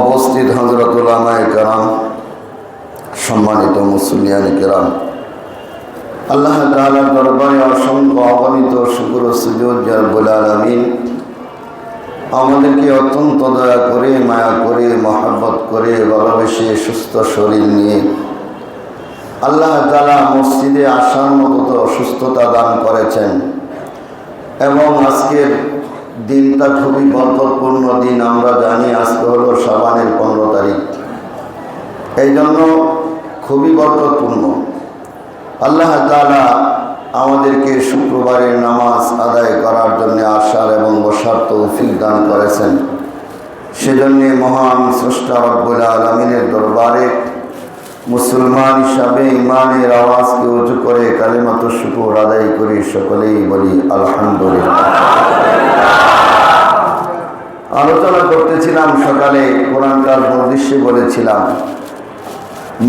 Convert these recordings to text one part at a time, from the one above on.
উপস্থিত হজরতুল্লামায় কেরাম, সম্মানিত মুসলিয়ান কেরাম। আল্লাহ তাআলার দরবারে অসংখ্য অগণিত শুকুর সুযোগ আলমিন। আমাদেরকে অত্যন্ত দয়া করে, মায়া করে, মহাব্বত করে, ভালোবেসে সুস্থ শরীর নিয়ে আল্লাহ তালা মসজিদে আসার মতো সুস্থতা দান করেছেন। এবং আজকের দিনটা খুবই বরকতপূর্ণ দিন, আমরা জানি আজকে হলো সাবানের পনেরো তারিখ। এই জন্য খুবই বরকতপূর্ণ। আল্লাহ তালা আমাদেরকে শুক্রবারের নামাজ আদায় করার জন্য আসার এবং বসার তৌফিক দান করেছেন। সেজন্যে মহান স্রষ্টা রব্বুল আলমিনের দরবারে মুসলমান হিসাবে ইমানের আওয়াজকে উঁচু করে কালেমাত শুকুর আদায় করি, সকলেই বলি আলহামদুলিল্লাহ। আলোচনা করতেছিলাম সকালে কোরআনকার মদৃশ্যে বলেছিলাম,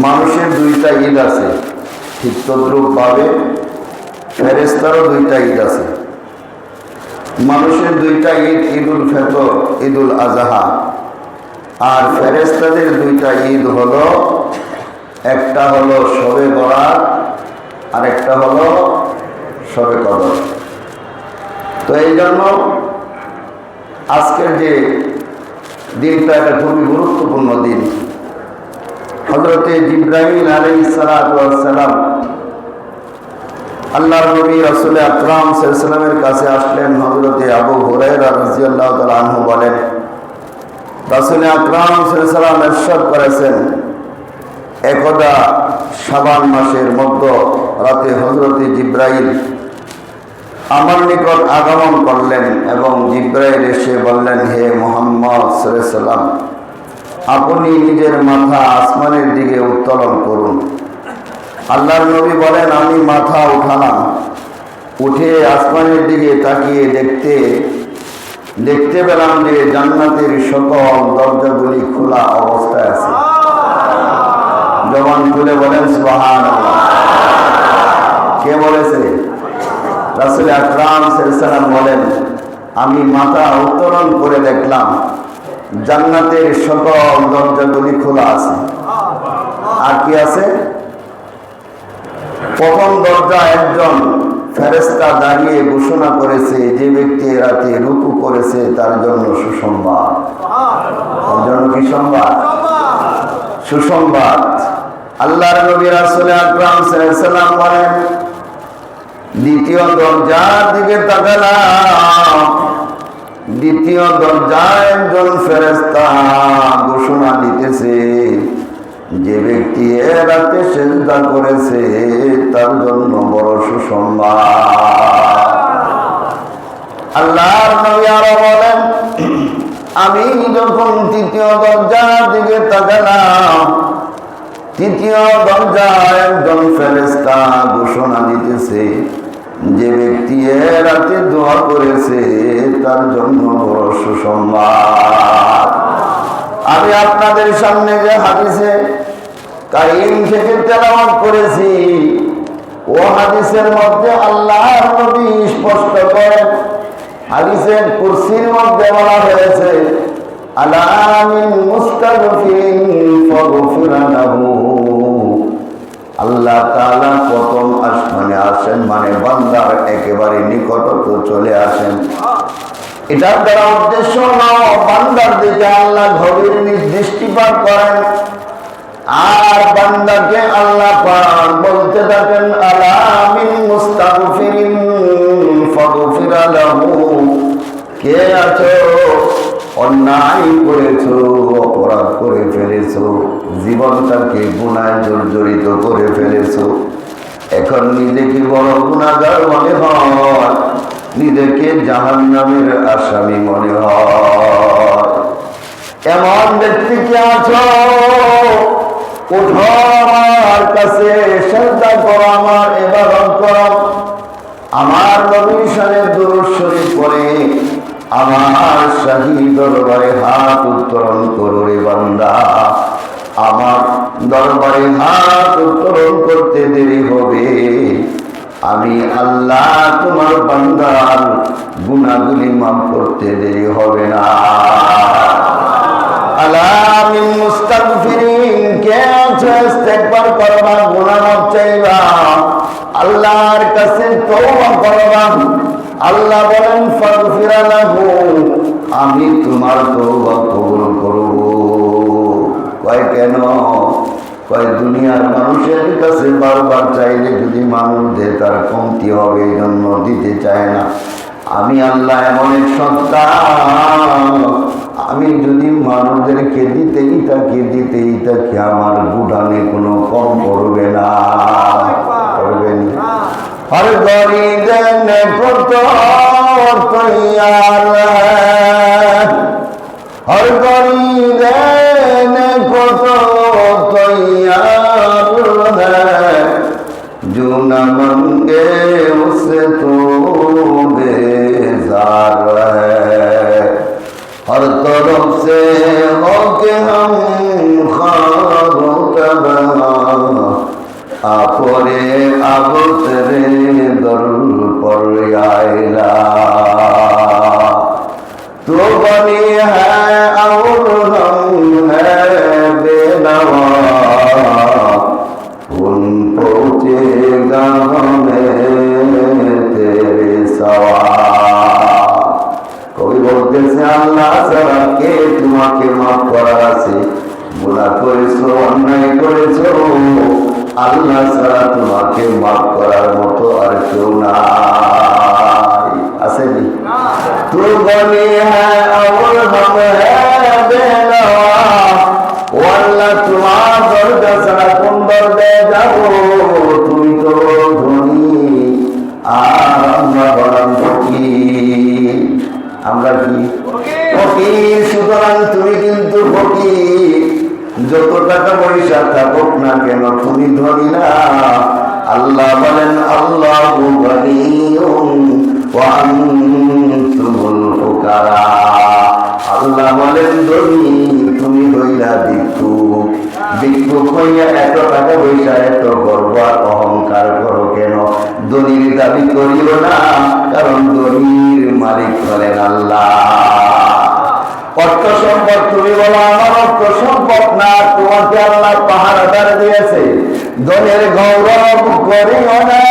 মানুষের দুইটা ঈদ আছে ঠিক তদ্রুপভাবে ফেরেস্তারও দুইটা ঈদ আছে। মানুষের দুইটা ঈদ, ঈদুল ফেতর, ঈদুল আজহা। আর ফেরেস্তাদের দুইটা ঈদ হলো, একটা হলো সবে বরাত আর একটা হলো সবে কদর। তো এই জন্য আজকের যে দিনটা এটা খুবই গুরুত্বপূর্ণ দিন। হজরতে জিব্রাহিম আলী সালাম আল্লাহ নবী রসুল আকরাম সাল্লামের কাছে আসলেন। হজরতে আবু হুরাইরা রাজিয়াল্লাহ আনহু বলেন, রসুল আকরাম সাল্লাম এরশাদ করেছেন, একদা সাবান মাসের মধ্য রাতে হজরতে জিব্রাইল আমার নিকট আগমন করলেন এবং জিব্রাইল এসে বললেন, হে মোহাম্মদ সাল্লাম আপনি নিজের মাথা আসমানের দিকে উত্তোলন করুন। আল্লাহর নবী বলেন, আমি মাথা উঠালাম। উঠে আসমানের দিকে তাকিয়ে দেখতে দেখতে পেলাম যে জান্নাতের সকল দরজাগুলি খোলা অবস্থায় আছে। জবান খুলে বলেন সুহান কে বলেছে? রাসুল আকরাম সাল্লাম বলেন, আমি মাথা উত্তোলন করে দেখলাম, জান্নাতের সকল দরজাগুলি খোলা আছে। আর কি আছে? প্রথম দরজা একজন ফেরেস্তা দাঁড়িয়ে ঘোষণা করেছে, যে ব্যক্তি রাতে রুকু করেছে, তার জন্য সুসংবাদ। তার জন্য কি সংবাদ সুসংবাদ। আল্লাহর নবী রাসূল আকরাম সাল্লাল্লাহু বলেন দ্বিতীয় দরজার দিকে তাকালাম। দ্বিতীয় দরজায় একজন ফেরেস্তা ঘোষণা দিতেছে, যে ব্যক্তি এ রাতে চেষ্টা করেছে, তার জন্য বড় সুসংবাদ। আল্লাহর নবী আরও বলেন, আমি যখন তৃতীয় দরজার দিকে তাকালাম, তৃতীয় দরজা একজন ফেরেস্তা ঘোষণা দিতেছে যে ব্যক্তি রাতে দোয়া করেছে, তার জন্য বড় সুসংবাদ। আমি আপনাদের সামনে যে হাদিসে কাইম থেকে তেলাওয়াত করেছি, ও হাদিসের মধ্যে আল্লাহ নবী স্পষ্ট করেন হাদিসের কুরসির মধ্যে বলা হয়েছে আলামিন মুস্তাগফিরিন ফাগফির আল্লাহ তালা প্রথম আসমানে আসেন মানে বান্দার একেবারে নিকটত চলে আসেন। এটার দ্বারা উদ্দেশ্য নয় বান্দার দিকে আল্লাহ গভীর দৃষ্টিপাত করেন। আর বান্দাকে আল্লাহ বলতে থাকেন আলামিন মুস্তাগফিরিন ফাগফির লাহু। কে আছো? অন্যায় করেছ, অপরাধ করে ফেলেছো। জীবনটাকে গুনায় জর্জরিত করে ফেলেছো। এখন নিজেকে বড় গুণাগার মনে হয়, নিজেকে জাহান নামের আসামি মনে হয়। এমন ব্যক্তি কে আছো? উঠো আমার কাছে শ্রদ্ধা করো আমার এবার করো। আমার নবীর দুরুদ শরীফ আমার শাহী দরবারে হাত উত্তোলন করো রে বান্দা। আমার দরবারে হাত উত্তোলন করতে দেরি হবে। আমি আল্লাহ তোমার বান্দার গুণাগুলি মাফ করতে দেরি হবে না। আল্লাহ করবা গুনাহ মাফ চাইবা। আল্লাহর কাছে আল্লাহ আমি তোমার তওবা কবুল করব। কয় কেন? কয় দুনিয়ার মানুষের কাছে বারবার চাইলে যদি মানুষ দেয় তার কমতি হবে এই জন্য দিতে চায় না। আমি আল্লাহ এমন এক আমি যদি মানুষদেরকে দিতেই থাকি দিতেই থাকি আমার গুডানে কোনো কম করবে না। করবে না। আর গরিব প্রত্যয়ার হর তো বেজার হর তরফ সে হোকে হম আপরে আবতরে দরুল পর তো বনি হ্যাঁ তোমাকে মাফ করার মতো আর কেউ না আসেনি? তু বলে হ্যাঁ আমল হ্যাঁ, তোমার দরজা কোন দরজায় যত টাকা পয়সা থাকুক না কেন তুমি ধনী না? আল্লাহ বলেন, আল্লাহ আল্লাহ বলেন, ধনী, তুমি হইলা ভিক্ষুক। ভিক্ষুক হইয়া এত টাকা পয়সা, এত গর্ব আর অহংকার করো কেন? ধনীর দাবি করিও না, কারণ ধনীর মালিক হলেন আল্লাহ। অর্থ সম্পদ তুমি বলো, আমার অর্থ সম্পদ না, তোমাকে আল্লাহ পাহাড়াদার দিয়েছে। দলের গৌরব করিও না।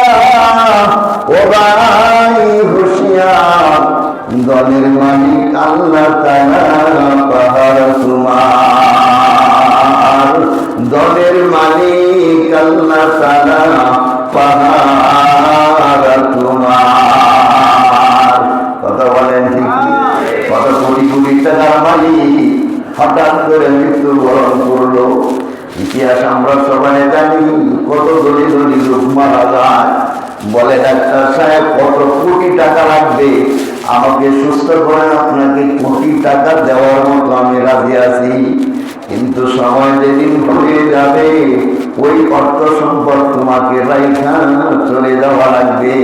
ও ভাই, হুশিয়ার। দলের মালিক আল্লাহ পাহাড় তোমার দলের মালিক আল্লাহ পাহাড় মালিক হঠাৎ করে মৃত্যুবরণ করল। ইতিহাস আমরা সবাই জানি কত লোক মারা যায়। বলে ডাক্তার সাহেব, কত কোটি টাকা লাগবে? আমাকে সুস্থ করেন আপনাকে কোটি টাকা দেওয়ার মতো আমি রাজি আছি। কিন্তু সময় যেদিন ঘুরে যাবে ওই অর্থ সম্পদ তোমাকে চলে যাওয়া লাগবে।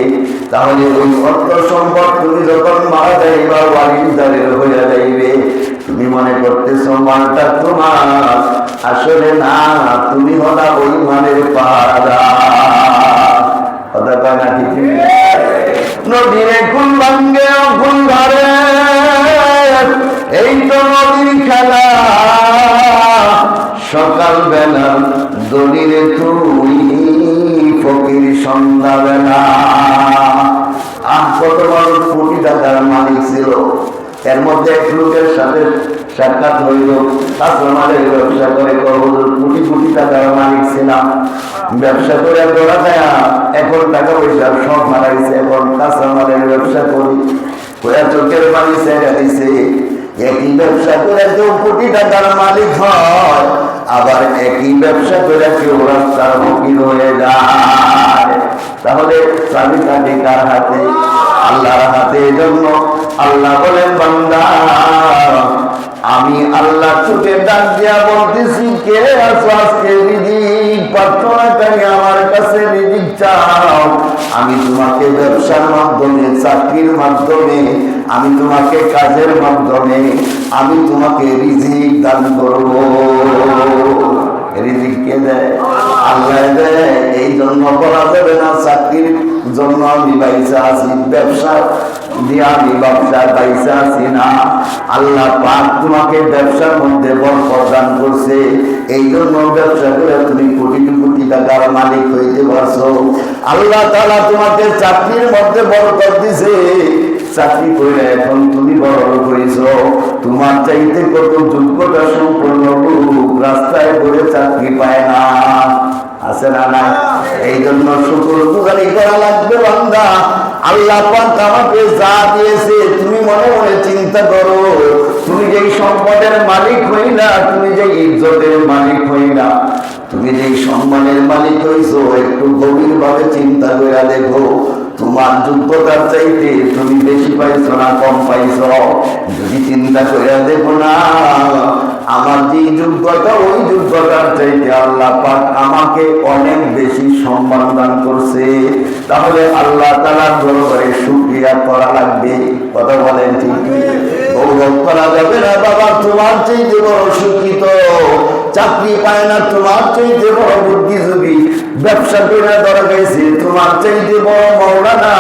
তাহলে ওই অর্থ সম্পদ তুমি যখন মারা যাইবা ওয়ারিদারের হয়ে যাইবে। তুমি মনে করতেছো মানটা তোমার। আসলে না, তুমি হলা ওই মানের পাহাড়া কথা এই তো নদীর খেলা। সকাল দলিরে তুই ফকির সন্ধ্যা বেলা আহ, কত বড় কোটি টাকার মালিক ছিল। এর মধ্যে এক লোকের সাথে সাক্ষাৎ হইল। কাঁচামালের ব্যবসা করে কবুল কোটি কোটি টাকার মালিক ছিলাম। ব্যবসা করে দৌড়া যায়, এখন টাকা পয়সা সব মারাইছে এখন কাঁচামালের ব্যবসা করি। ওরা চোখের পানি ছেড়ে দিছে। একই ব্যবসা করে কেউ কোটি টাকার মালিক হয় আবার একই ব্যবসা করে কেউ রাস্তার ফকির হয়ে যায়। তাহলে চাবিকাঠি কার হাতে? আল্লাহর হাতে জন্য আল্লাহ বলেন, বান্দা, আমি আল্লাহ চোখে ডাক দিয়া বলতেছি, কে আছো আজকে রিজিক? প্রার্থনাকারী আমার কাছে রিজিক চাও। আমি তোমাকে ব্যবসার মাধ্যমে, চাকরির মাধ্যমে আমি তোমাকে কাজের মাধ্যমে, আমি তোমাকে রিজিক দান করব। রিজিক কে দেয়? আল্লাহ দেয়। এই জন্য বলা যাবে না, চাকরির জন্য আমি বাইসা আছি, ব্যবসা দিয়ে আমি ব্যবসা পাইসা আছি না। আল্লাহ পাক তোমাকে ব্যবসার মধ্যে বরকত দান করছে। এই জন্য ব্যবসা করে তুমি কোটি কোটি টাকার মালিক হইতে পারছ। আল্লাহ তালা তোমাকে চাকরির মধ্যে বড় কর দিছে। চাকরি করে এখন তুমি বড় করেছ তোমার চাইতে কত যোগ্যতা সম্পন্ন লোক রাস্তায় করে চাকরি পায় না। আছে না না এই জন্য শুকুর গুজারি করা লাগবে বান্দা। আল্লাহ পাক আমাকে যা দিয়েছে তুমি মনে মনে চিন্তা করো। তুমি যেই সম্পদের মালিক হই না তুমি যে ইজ্জতের মালিক হই না তুমি যেই সম্মানের মালিক হইছো, একটু গভীর ভাবে চিন্তা করে দেখো। তোমার যোগ্যতার চাইতে তুমি বেশি পাইছো না কম পাইছো? যদি চিন্তা করে দেখো না, আমার যে যোগ্যতা, ওই যোগ্যতার চাইতে আল্লাহ পাক আমাকে অনেক বেশি সম্মান দান করছে। তাহলে আল্লাহ তালার দরবারে শুক্রিয়া করা লাগবে। কথা বলেন ঠিক গৌরব করা যাবে না, বাবা, তোমার চাইতে বড় শিক্ষিত। চাকরি পায় না, তোমার চাইতে বড় বুদ্ধিজীবী। ব্যবসা করে ধরা গেছে। তোমার চাইতে বড় মৌলানা,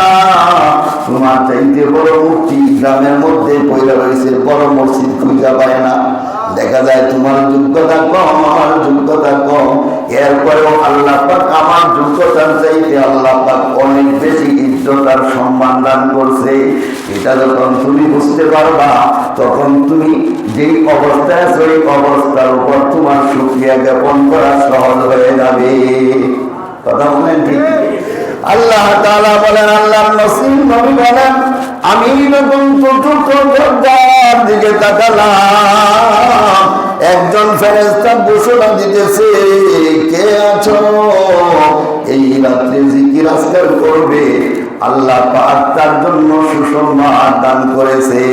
তোমার চাইতে বড় মুক্তি গ্রামের মধ্যে পয়লা রয়েছে বড় মসজিদ খুঁজা পায় না। দেখা যায় তোমার যোগ্যতা কম, আমার যোগ্যতা কম। এরপরেও আল্লাহ পাক আমার যোগ্যতার চাইতে আল্লাহ পাক অনেক বেশি ইজ্জত আর সম্মান দান করছে। এটা যখন তুমি বুঝতে পারবা, তখন তুমি যেই অবস্থায় আছো অবস্থার উপর তোমার সুক্রিয়া জ্ঞাপন করা সহজ হয়ে যাবে। কথা আল্লাহ বলেন আমি একজন ফেরেশতা ঘোষণা দিতেছে, কে আছো? এই রাত্রে জিকির আজকার করবে। আল্লাহ তার জন্য সুসংবাদ দান করেছে।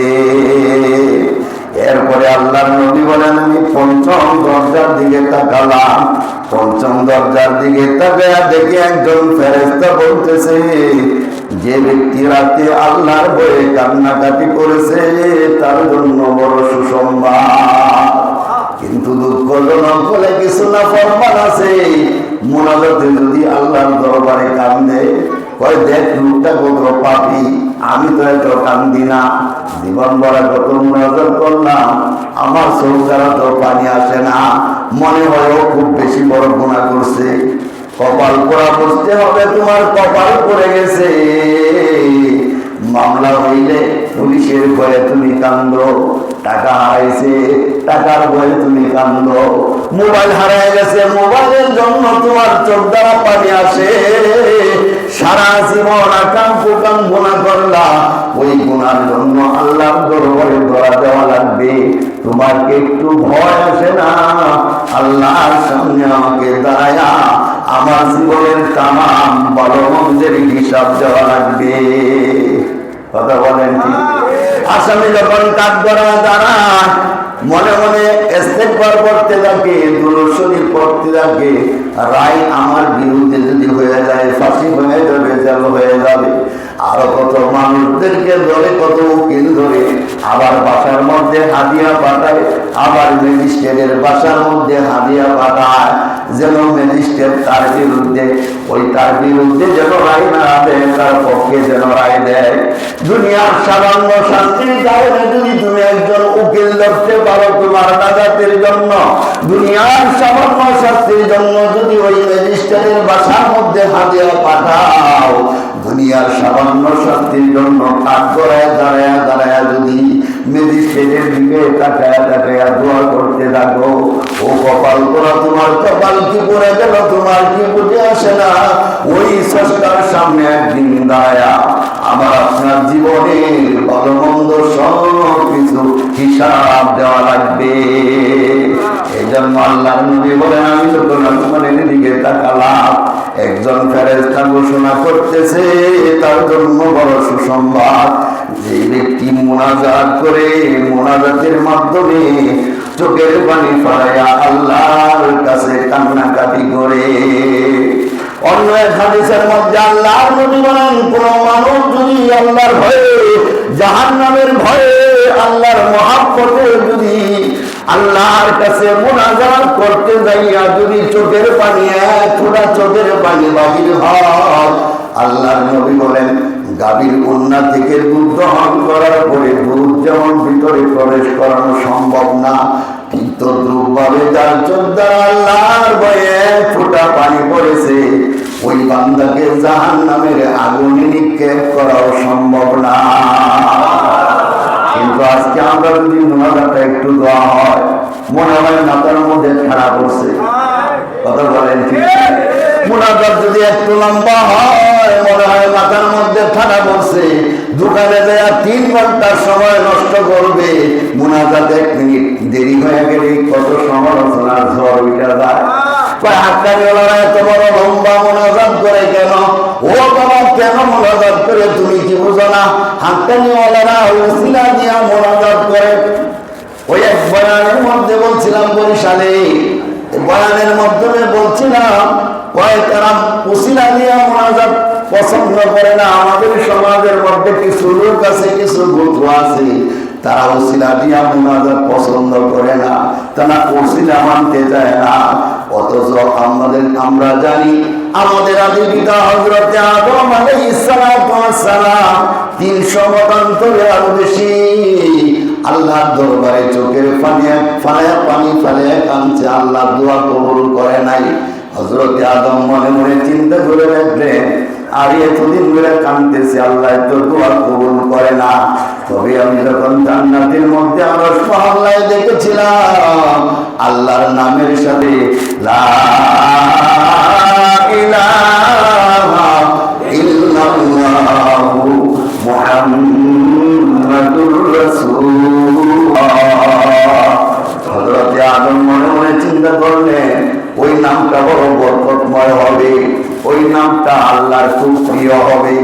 এরপরে আল্লাহর নবী বলেন, আমি পঞ্চম দরজার দিকে তাকালাম। পঞ্চম দরজার দিকে তাকায়া দেখে একজন ফেরেস্তা বলতেছে, যে ব্যক্তি রাতে আল্লাহর বয়ে কান্নাকাটি করেছে, তার জন্য বড় সুসংবাদ। কিন্তু দুঃখজনক বলে কিছু না ফরমান আছে। মোনাজাতে যদি আল্লাহর দরবারে কান্দে কয় দেখ লোকটা পাপি আমি তো বড় কত মোনাজাত করলাম, আমার তো পানি আসে না। মনে হয় খুব বেশি বড় গুণা করছে। কপাল পোড়া বসতে হবে, তোমার কপাল পড়ে গেছে। মামলা হইলে পুলিশের ভয়ে তুমি কান্দ, টাকা হারাইছে, টাকার ভয়ে তুমি কান্দ। মোবাইল হারাই গেছে, মোবাইলের জন্য তোমার চোখ দ্বারা পানি আসে। সারা জীবন আকাম কুকাম করলা। ওই গুণার জন্য আল্লাহর দরবারে ধরা দেওয়া লাগবে। তোমার একটু ভয় আসে না। আল্লাহর সামনে আমাকে দাঁড়ায়া আমার জীবনের তামাম ভালো মন্দের হিসাব দেওয়া লাগবে। কথা বলেন ঠিক আসামি যখন করা দাঁড়ায়, মনে মনে এস্তেকবার করতে থাকে দুরুশরী পড়তে থাকে, রায় আমার বিরুদ্ধে যদি হয়ে যায়, ফাঁসি হয়ে যাবে, জেল হয়ে যাবে। আরও কত মানুষদেরকে ধরে, কত উকিল ধরে আবার বাসার মধ্যে হাদিয়া পাঠায়, আবার ম্যাজিস্ট্রেটের বাসার মধ্যে হাদিয়া পাঠায়, যেন ম্যাজিস্ট্রেট তার বিরুদ্ধে, ওই তার বিরুদ্ধে যেন রায় না দেয়, তার পক্ষে যেন রায় দেয়। দুনিয়ার সামান্য শাস্তির কারণে যদি তুমি একজন উকিল ধরতে পারো তোমার নাজাতের জন্য, দুনিয়ার সামান্য শাস্তির জন্য যদি ওই ম্যাজিস্ট্রেটের বাসার মধ্যে হাজিরা পাঠাও দুনিয়ার সামান্য শাস্তির জন্য কাঠ গড়ায় দাঁড়ায় দাঁড়ায় যদি ম্যাজিস্ট্রেটের দিকে তাকায় তাকায় দোয়া করতে থাকো ও কপাল করা তোমার কপাল কি পড়ে গেল? তোমার কি বুঝে আসে না? ওই স্রষ্টার সামনে একদিন দাঁড়ায়া আমার আপনার জীবনের ভালো মন্দ সব কিছু হিসাব দেওয়া লাগবে। জন্য আল্লাহ নবী বলেন, আমি যখন আসমানের দিকে তাকালাম। একজন ফেরেস্তা ঘোষণা করতেছে, তার জন্য বড় সুসংবাদ। যে ব্যক্তি মোনাজাত করে মোনাজাতের মাধ্যমে চোখের পানি ফলাইয়া আল্লাহর কাছে কান্নাকাটি করে। অন্য এক হাদিসের মধ্যে আল্লাহর নবী বলেন, কোন মানুষ যদি আল্লাহর ভয়ে, জাহান্নামের ভয়ে আল্লাহর মহাব্বতে যদি আল্লাহর কাছে মোনাজাত করতে যাইয়া যদি চোখের পানি এক চোখের পানি বাহির হয়, আল্লাহর নবী বলেন, গাভীর কন্যা থেকে দুধ গ্রহণ করার পরে দুধ যেমন ভিতরে প্রবেশ করানো সম্ভব না, কিন্তু দ্রুপভাবে যার চোদ্দার আল্লাহর বয়ে পানি পড়েছে, ওই বান্দাকে জাহান নামের আগুনে নিক্ষেপ করাও সম্ভব না। আজকে আমরা যদি মোনাজাটা একটু দেওয়া হয়, মনে হয় মাথার মধ্যে খারাপ পড়ছে। কথা বলেন ঠিক মোনাজাত যদি একটু লম্বা হয়, মনে হয় মাথার মধ্যে দোকানে দেয়া তিন সময় নষ্ট করবে। মোনাজাত এক মিনিট দেরি হয়ে গেলে কত সমালোচনার ঝড় উঠে যায়। হাক্কানিওয়ালারা এত বড় লম্বা মোনাজাত করে কেন? ও করে তুমি ওই এক বয়ানের মধ্যে বলছিলাম পছন্দ করে না? আমাদের সমাজের মধ্যে কিছু লোক আছে, কিছু গোত্র আছে। তারা উসিলা দিয়া মোনাজাত পছন্দ করে না। তারা উসিলা মানতে চায় না। অথচ আমাদের, আমরা জানি আমাদের আদি পিতা হজরতে আদম আলাইহিস সালাম তিনশো মতান্তরে আরও বেশি। আল্লাহর দরবারে চোখের পানি, ফালায় পানি, ফালায় কাঁদছে আল্লাহ দোয়া কবুল করে নাই। হজরতে আদম মনে মনে চিন্তা করে দেখলেন আর এতদিন ধরে কাঁদতেছে, আল্লাহ তো দোয়া কবুল করে না। তবে আমি যখন জান্নাতের মধ্যে আমরা মহল্লায় দেখেছিলাম, আল্লাহর নামের সাথে, লা আদম মনে মনে চিন্তা করলেন, ওই নামটা বড় বরকতময় হবে। ওই নামটা আল্লাহর খুব প্রিয় হবে।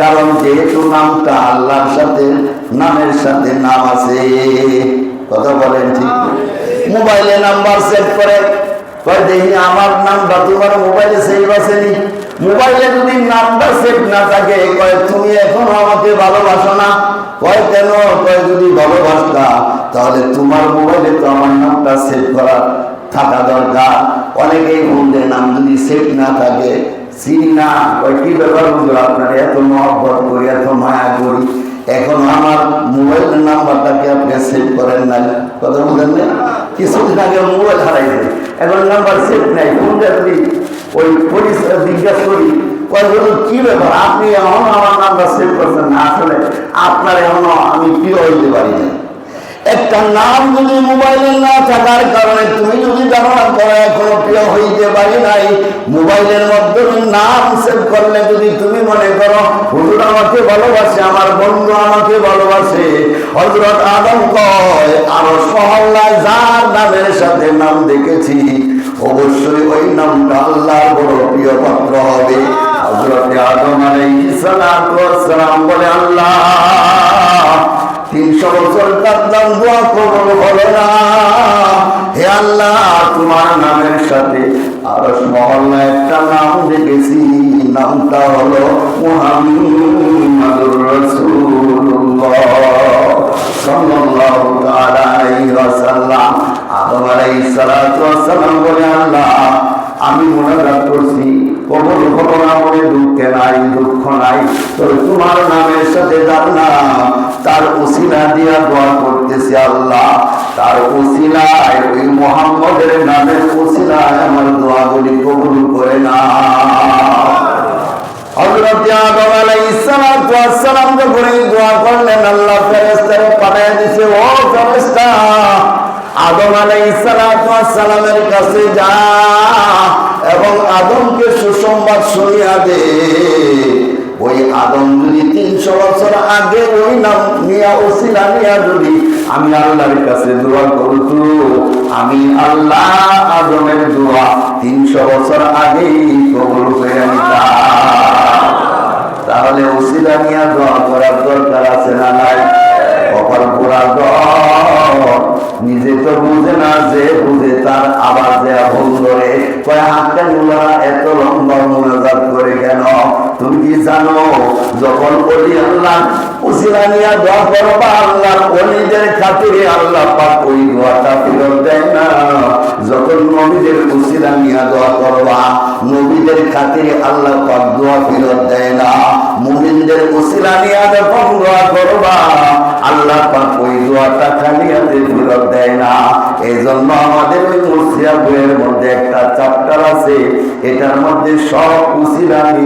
কারণ যেহেতু নামটা আল্লাহর সাথে নামের সাথে নাম আছে। কথা বলেন ঠিক মোবাইলে নাম্বার সেভ করে। কয় দেখি আমার নামটা তোমার মোবাইলে সেভ আসেনি মোবাইলে যদি নামটা সেভ না থাকে কয় তুমি এখনও আমাকে ভালোবাসো না? কয় কেন? কয় যদি ভালোবাসতা তাহলে তোমার মোবাইলে তো আমার নামটা সেভ করা থাকা দরকার। অনেকেই বললে নাম যদি সেভ না থাকে চিনি না কয় কি ব্যাপার হুজুর আপনার এত মহব্বত করি, এত মায়া করি, এখন আমার মোবাইলের নাম্বারটাকে আপনি সেভ করেন নাই? কথা বলেন না কিছুদিন আগে মোবাইল হারাইছে এখন নাম্বার সেভ নাই ফোনটা যদি ওই পুলিশ জিজ্ঞাসা করি, কয় বলুন কি ব্যাপার? আপনি এখনও আমার নাম্বার সেভ করছেন না? আসলে আপনার এখনও আমি প্রিয় হইতে পারি না একটা নাম যদি মোবাইলে না থাকার কারণে তুমি যদি ধারণা করো, এখনও প্রিয় হইতে পারি নাই। মোবাইলের মাধ্যমে নাম সেভ করলে যদি তুমি মনে করো, হুজুর আমাকে ভালোবাসে, আমার বন্ধু আমাকে ভালোবাসে। হজরত আদম কয়, আরও মহল্লায় যার নামের সাথে নাম দেখেছি, অবশ্যই ওই নামটা আল্লাহর বড় প্রিয় পাত্র হবে। হজরত আদম আলাইহিস সালাতু ওয়াস সালাম বলে, আল্লাহ তিনশো বছর কাঁদলাম দোয়া কবল হলো না হে আল্লাহ, তোমার নামের সাথে আরস মহল্লা একটা নাম দেখেছি নামটা হলো মুহাম্মাদুর রাসূলুল্লাহ। সাল্লাল্লাহু আলাইহি ওয়াসাল্লাম। আদম আলাইহিস সালাতু বলে, আল্লাহ, আমি মনে করছি কবল হলো না বলে দুঃখে নাই, দুঃখ নাই। তবে তোমার নামের সাথে নাম তার উসিলা দিয়া দোয়া করতেছি আল্লাহ। তার উসিলায় ওই মোহাম্মদের নামের উসিলায় আমার দোয়াগুলি কবুল করে না হযরত আদম আলাইহিস ওয়াস সালাম এই দোয়া করলেন, আল্লাহ ফেরেশতারে পাঠিয়ে দিয়েছে ও ফেরেশতা আদম আলাইহিস সালাতু ওয়াস সালামের কাছে যা এবং আদমকে সুসংবাদ শুনিয়া দে। ওই আদম যদি তিনশো বছর আগে ওই নাম নিয়া, ওসিলা নিয়া যদি আমি আল্লাহর কাছে দোয়া করত, আমি আল্লাহ আদমের দোয়া তিনশো বছর আগেই কবুল নিতাম। তাহলে ওসিলা নিয়া দোয়া করার দরকার আছে না নাই? পোড়া দল নিজে তো বুঝে না যে বুঝে তার আবার দেয়া ভুল করে কয়গুলা এত লম্বা মোনাজাত করে কেন? তুমি কি জানো, যখন বলি আল্লাহ উসিলা নিয়া দোয়া করবা আল্লাহ অলিদের খাতিরে আল্লাহ পাক ওই দোয়াটা দেয় না। যখন নবীদের উসিলা নিয়া দোয়া নবীদের খাতিরে আল্লাহ পাক দোয়া দেয় না। মুমিনদের উসিলা নিয়ে যখন দোয়া আল্লাহ পাক ওই দোয়াটা দেয় না। এই জন্য আমাদের ওই মুসিয়া বইয়ের মধ্যে একটা চ্যাপ্টার আছে, এটার মধ্যে সব উসিলা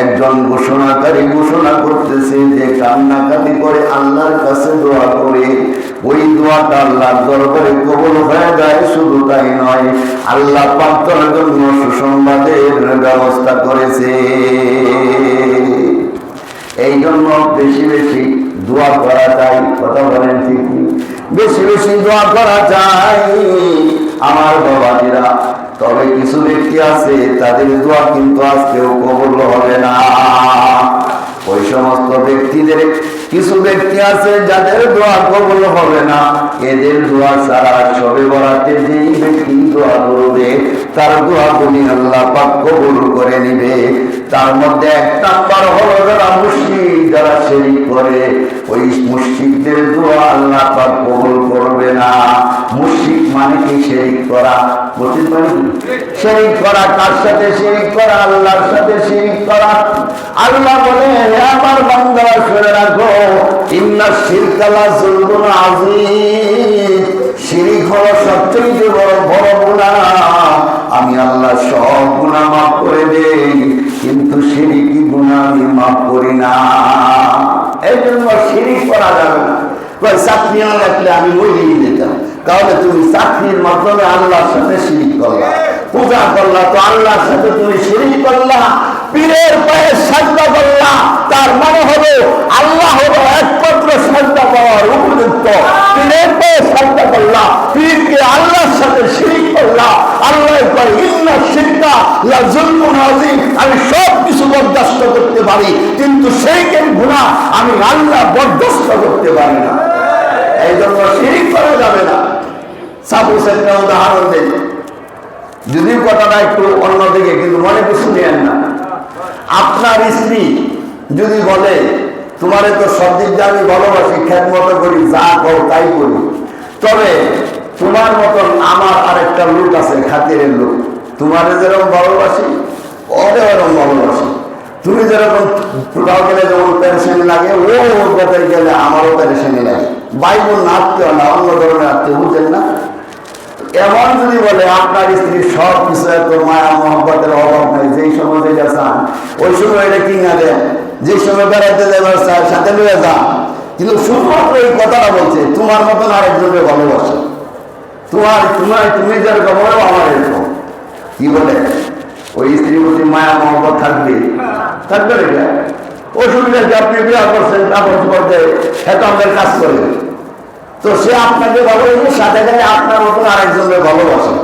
একজন ঘোষণাকারী ঘোষণা করতেছে যে কান্নাকাটি করে আল্লাহর কাছে দোয়া করে, ওই দোয়াটা আল্লাহর দরবারে কবল হয়ে যায়, শুধু তাই নয়, আল্লাহ পাত্রের জন্য সুসংবাদের ব্যবস্থা করেছে। এই জন্য বেশি বেশি দোয়া করা চাই কথা বলেন ঠিক বেশি বেশি দোয়া করা চাই আমার বাবাজিরা তবে কিছু ব্যক্তি আছে তাদের দোয়া কিন্তু আজকেও কবল হবে না। ওই সমস্ত ব্যক্তিদের কিছু ব্যক্তি আছে যাদের দোয়া কবল হবে না, এদের দোয়া ছাড়া সবে বরাতে যেই ব্যক্তি দোয়া করবে, তার দোয়া গুলি আল্লাহ পাক কবুল করে নিবে। তার মধ্যে এক নাম্বার হলো যারা মুশরিক, যারা শিরিক করে, ওই মুশরিকদের দোয়া আল্লাহ পাক কবুল করবে না। মুশরিক মানে কি শিরিক করা? বুঝতে পারেন শিরিক করা কার সাথে? শিরিক করা আল্লাহর সাথে শিরিক করা। আল্লাহ বলে আমার বান্দা শুনে রাখো আমি আল্লাহ সব গুনাহ মাফ করে দেই, কিন্তু সিঁড়ি কি গুণা আমি মাফ করি না। এই জন্য শিরিক করা যাবে না। আমি মরিয়ে যেতাম তাহলে তুমি চাকরির মাধ্যমে আল্লাহর সাথে শিরিক করলা। পূজা করলা তো আল্লাহর সাথে তুমি শিরিক করলা। পীরের পায়ে সাজদা করলা। তার মানে হলো আল্লাহ হলো একমাত্র সাজদা পাওয়ার উপযুক্ত। পীরের পায়ে সাজদা করলা। পীরকে আল্লাহর সাথে শিরিক করলা। আল্লাহ কয় ইন্না শিরকা লা জুলমুন আযীম। আমি সব কিছু বরদাস্ত করতে পারি, কিন্তু সেই কেন গুনাহ আমি আল্লাহ বরদাস্ত করতে পারি না। এই জন্য শিরিক করা যাবে না। সাপোজ একটা উদাহরণ দেই যদিও কথাটা একটু অন্যদিকে, কিন্তু মনে কিছু নেন না। আপনার স্ত্রী যদি বলে, তোমারে তো সব দিক আমি ভালোবাসি খ্যাত মতো করি, যা কর তাই করি। তবে তোমার মতন আমার আরেকটা লোক আছে, খাতিরের লোক। তোমারে যেরকম ভালোবাসি, ওরে ওরকম ভালোবাসি। তুমি যেরকম কোথাও গেলে যেমন পেরেশানি লাগে, ও ওর কথায় গেলে আমারও পেরেশানি লাগে। বাইবল না আত্মীয় না, অন্য ধরনের আত্মীয় বুঝলেন না? এমন যদি বলে, আপনার স্ত্রী সব কিছু এত মায়া, মহব্বতের অভাব নেই, যেই যেটা চান, ওই সময় এটা কিনা দেন। যে সময় বেড়াতে যাবার চান সাথে নিয়ে যান। কিন্তু শুধুমাত্র এই কথাটা বলছে, তোমার মতন আরেকজনকে ভালোবাসে। তোমার তোমার, তুমি যেরকম ওরাও আমার এরকম। কি বলে? ওই স্ত্রী প্রতি মায়া, মহব্বত থাকবে? থাকবে না অসুবিধা কি? আপনি বিয়ে করছেন চোপড় দেয় এত আমাদের কাজ করে। তো সে আপনাকে ভালোবাসে, সাথে সাথে আপনার মতন আরেকজনকে ভালোবাসে।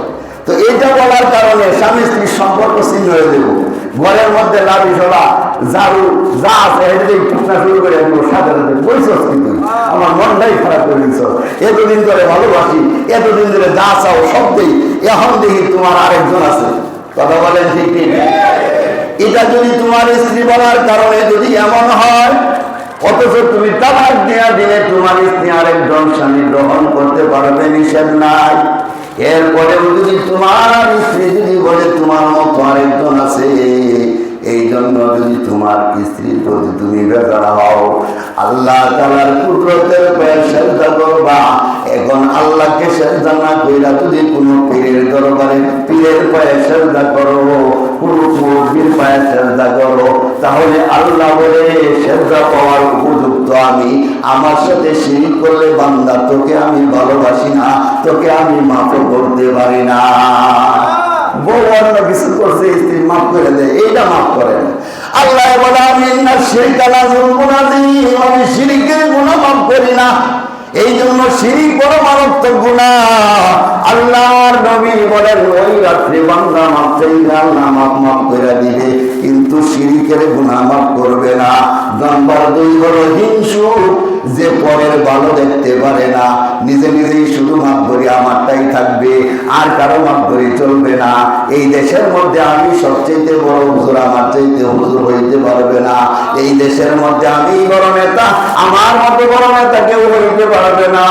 তো এটা বলার কারণে স্বামী স্ত্রীর সম্পর্ক ছিন্ন হয়ে দেবো ঘরের মধ্যে লাভি সবা ঝাড়ু, যা আছে এটাই টুকনা শুরু করে দেবো সাথে সাথে বলছস কিন্তু আমার মনটাই খারাপ করে দিচ্ছ এতদিন ধরে ভালোবাসি, এতদিন ধরে যা চাও সব এখন দেখি তোমার আরেকজন আছে। কথা বলেন ঠিক এটা যদি তোমার স্ত্রী বলার কারণে যদি এমন হয় অথচ তুমি তালাক দেয়া দিলে তোমার স্ত্রী আরেকজন স্বামী গ্রহণ করতে পারবে নিষেধ নাই। এরপরেও যদি তোমার স্ত্রী যদি বলে তোমার মতো আরেকজন আছে এই জন্য যদি তোমার স্ত্রীর প্রতি তুমি বেকার হও, আল্লাহ তালার কুদরতের পায়ে সেজদা করবা। এখন আল্লাহকে সেজদা না কইরা যদি কোনো পীরের দরবারে পীরের পায়ে সেজদা করো, কোনো মুরগির পায়ে সেজদা করো, তাহলে আল্লাহ বলে, সেজদা পাওয়ার উপযুক্ত আমি। আমার সাথে শিরিক করলে বান্দা, তোকে আমি ভালোবাসি না, তোকে আমি মাফ করতে পারি না। বউ অন্য কিছু করছে, স্ত্রী মাফ করে দেয়, এইটা মাফ করে না। আল্লাহ বলে, আমি না সেই কালা দিই আমি মাফ করি না। এই জন্য শিরিক বড় মারাত্মক গুণা। আল্লাহর নবী বলেন, ওই রাত্রে আল্লাহ করে দিবে, কিন্তু শিরিকের গুণা মাফ করবে না। নাম্বার দুই হলো হিংসু, যে পরের ভালো দেখতে পারে না। নিজে নিজেই শুধু মাফ করি, আমারটাই থাকবে, আর কারও মাধ্যমে চলবে না। এই দেশের মধ্যে আমি সবচেয়ে বড় হুজুর আমার চাইতে হুজুর হইতে পারবে না। এই দেশের মধ্যে আমি বড় নেতা, আমার মতো বড় নেতা কেউ হইতে পারবে না।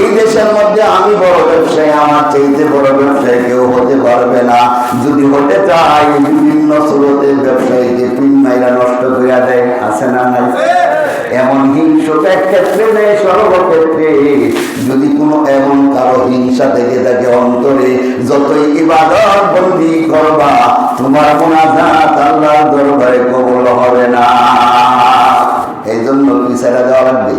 এই দেশের মধ্যে আমি বড় ব্যবসায়ী, আমার চাইতে বড় ব্যবসায়ী কেউ হতে পারবে না। যদি হতে চাই বিভিন্ন স্রোতের ব্যবসায়ীকে তিন মাইরা নষ্ট করিয়া দেয়, আছে না নাই? এমন হিংসা ক্ষেত্রে নেই সর্বক্ষেত্রে যদি কোনো এমন কারও হিংসা থেকে থাকে অন্তরে যতই ইবাদত বন্দি করবা, তোমার মোনাজাত আল্লাহ দরবারে কবল হবে না। এই জন্য কি ছেড়ে দেওয়া লাগবে?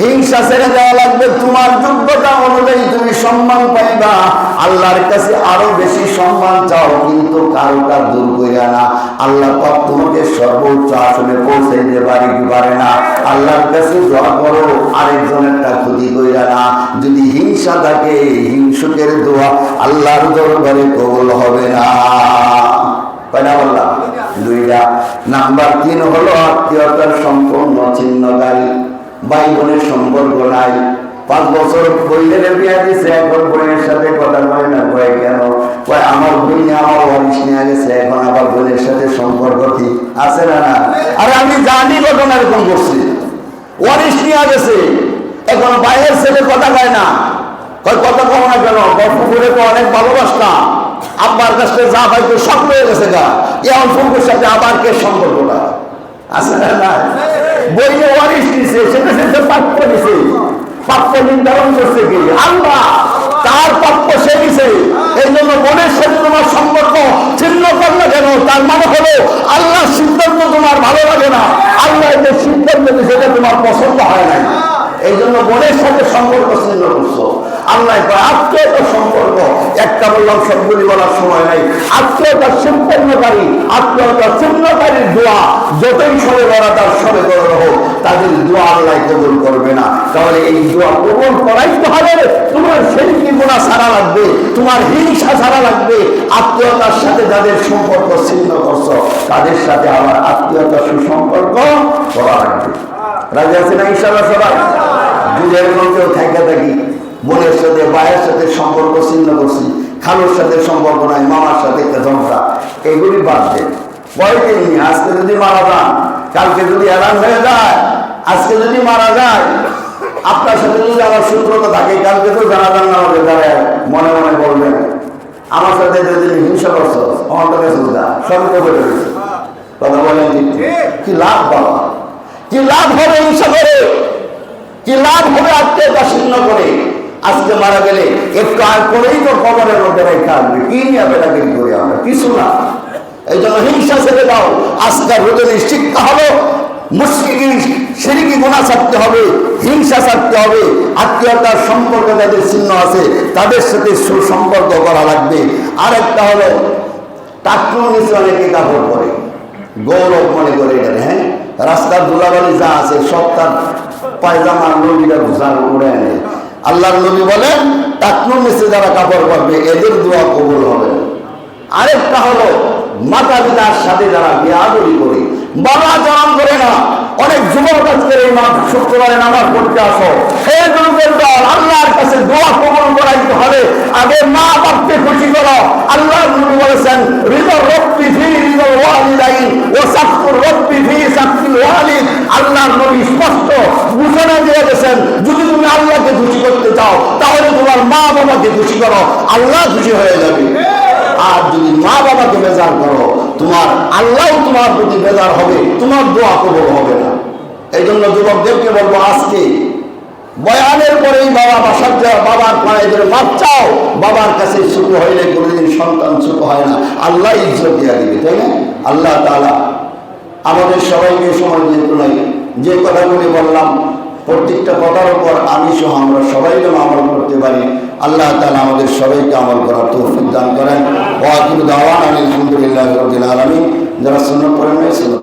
হিংসা ছেড়ে দেওয়া লাগবে। তোমার যোগ্যতা অনুযায়ী তুমি সম্মান পাইবা। আল্লাহর কাছে আরও বেশি সম্মান চাও, কিন্তু কারোটা দূর কইরা না। আল্লাহ পাক তোমাকে সর্বোচ্চ আসলে পৌঁছাইতে পারে কি পারে না। আল্লাহর কাছে দোয়া করো, আরেকজনেরটা ক্ষতি কইরা না। যদি হিংসা থাকে, হিংসুকের দোয়া আল্লাহর দরবারে কবুল হবে না। দুইটা। নাম্বার তিন হলো আত্মীয়তার সম্পূর্ণ ছিন্নকারী। ভাই বোনের সম্পর্ক নাই। পাঁচ বছর বইলের বিয়া দিছে বোনের সাথে কথা কয় না, কয় কেন? কয়, আমার বই আমার ওয়ারিশ নিয়ে গেছে, এখন আবার বোনের সাথে সম্পর্ক কি আছে না না? আরে আমি জানি ঘটনা এরকম করছি ওয়ারিশ নিয়ে গেছে, এখন বাইরের ছেলে কথা কয় না। কয়, কথা কম না কেন? গল্প করে অনেক ভালোবাসতাম। আব্বার কাছে যা পাইতো সব হয়ে গেছে গা। এখন ফুলকুর সাথে আবার কে সম্পর্কটা? আছে না না বইয়ে ওয়ারিশ দিছে সেটা সেটা প্রাপ্য দিছে। প্রাপ্য নির্ধারণ করছে কি? আল্লাহ। তার প্রাপ্য সে দিছে। এই জন্য মনের সাথে তোমার সম্পর্ক ছিন্ন করলে কেন? তার মানে হলো, আল্লাহ সিদ্ধান্ত তোমার ভালো লাগে না। আল্লাহ যে সিদ্ধান্ত তোমার পছন্দ হয় না এই জন্য বোনের সাথে সম্পর্ক ছিন্ন করছ। আল্লাহ কয় আত্মীয়তার সম্পর্ক। একটা বললাম, সবগুলি বলার সময় নাই। আত্মীয়তার সম্পন্নকারী আত্মীয়তার ছিন্নকারীর দোয়া। যতই সবে বলা তার সবে বড় হোক, তাদের দোয়া আল্লাহ কবুল করবে না। তাহলে এই দোয়া কবুল করাইতে হবে। তোমার সেই গুণা ছাড়া লাগবে, তোমার হিংসা সারা লাগবে। আত্মীয়তার সাথে যাদের সম্পর্ক ছিন্ন করছ, তাদের সাথে আমার আত্মীয়তার সুসম্পর্ক করা লাগবে। রাজি আছে না ইনশাল্লাহ সবাই? দুধের মধ্যেও থাকা থাকি। বোনের সাথে, ভাইয়ের সাথে সম্পর্ক ছিন্ন করছি, খালুর সাথে সম্পর্ক নাই, মামার সাথে ঝগড়া। এগুলি বাদ দেন পরের দিন আজকে যদি মারা যান, কালকে যদি এলান হয়ে যায়, আজকে যদি মারা যায়, আপনার সাথে যদি আমার সূত্রতা থাকে, কালকে তো জানা যান না আমাদের দ্বারা মনে মনে বলবেন, আমার সাথে যদি হিংসা করছ, আমার তো গেছে, সবই তো বলে দিয়েছে কথা বলেন কি লাভ বাবা? কি লাভ হবে হিংসা করে? কি লাভ হবে আত্মীয়তা শূন্য করে? আজকে মারা গেলে একটু আর করেই তো মধ্যে আসবে কি নিয়ে করি আমরা? কিছু না। এই জন্য হিংসা ছেড়ে দাও। শিক্ষা হলো। মুসলিম সেরিকি গোনা ছাড়তে হবে, হিংসা ছাড়তে হবে। আত্মীয়তার সম্পর্ক যাদের চিহ্ন আছে, তাদের সাথে সুসম্পর্ক করা লাগবে। আরেকটা হলো টাকলু নিচে অনেকে কাপড় পরে। গৌরব মনে করে হ্যাঁ? রাস্তার ধুলাবালি যা আছে, সব তার পায়জামা নদীরা ঘুষার উড়ে আল্লাহর নবী বলেন টাকনুর নিচে যারা কাপড় পাবে এদের দোয়া কবুল হবে। আরেকটা হলো, মাতা পিতার সাথে যারা বিয়াদরি করে, বাবা জনাম করে না, অনেক যুবক এই মাস শুক্রবারে নামাজ পড়তে আসো। সেই যুবকের দল, আল্লাহর কাছে দোয়া কবুল করাইতে হবে। আগে মা বাপকে খুশি করো। আল্লাহ বলেছেন যদি তুমি আল্লাহকে খুশি করতে চাও, তাহলে তোমার মা বাবাকে খুশি করো। আল্লাহ খুশি হয়ে যাবে। আর যদি মা বাবাকে বেজার করো, তোমার আল্লাহ তোমার প্রতি বেজার হবে, তোমার দোয়া কবল হবে না। এই জন্য যুবকদেরকে বলব, আজকে বয়ানের পরেই বাবা বাসার যাওয়া বাবার পায়ে ধরে বাবার কাছে ছোট হইলে কোনোদিন সন্তান সুখ হয় না। আল্লাহ ইজ্জত দিয়া দিবে, তাই না? আল্লাহ তালা আমাদের সবাইকে সময় যেহেতু নাই যে কথাগুলি বললাম, প্রত্যেকটা কথার উপর আমি সহ আমরা সবাই যেন আমল করতে পারি, আল্লাহ তালা আমাদের সবাইকে আমল করার তৌফিক দান করেন। ওয়াকির দাওয়ান আলহামদুলিল্লাহ আলমী যারা সুন্নত পড়েন